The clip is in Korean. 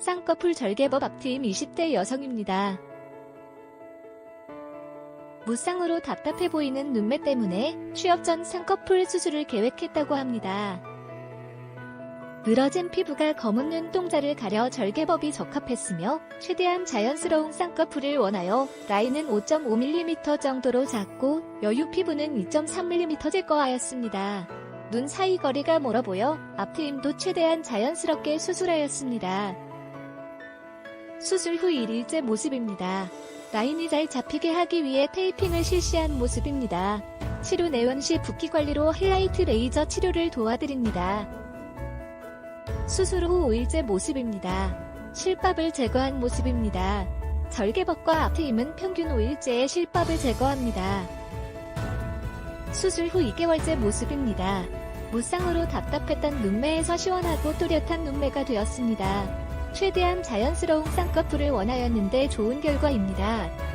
쌍꺼풀 절개법 앞트임 20대 여성입니다. 무쌍으로 답답해 보이는 눈매 때문에 취업 전 쌍꺼풀 수술을 계획했다고 합니다. 늘어진 피부가 검은 눈동자를 가려 절개법이 적합했으며 최대한 자연스러운 쌍꺼풀을 원하여 라인은 5.5mm 정도로 작고 여유 피부는 2.3mm 제거하였습니다. 눈 사이 거리가 멀어 보여 앞트임도 최대한 자연스럽게 수술하였습니다. 수술 후 1일째 모습입니다. 라인이 잘 잡히게 하기 위해 테이핑을 실시한 모습입니다. 치료 내원 시 붓기 관리로 하이라이트 레이저 치료를 도와드립니다. 수술 후 5일째 모습입니다. 실밥을 제거한 모습입니다. 절개법과 앞트임은 평균 5일째에 실밥을 제거합니다. 수술 후 2개월째 모습입니다. 무쌍으로 답답했던 눈매에서 시원하고 또렷한 눈매가 되었습니다. 최대한 자연스러운 쌍꺼풀을 원하였는데 좋은 결과입니다.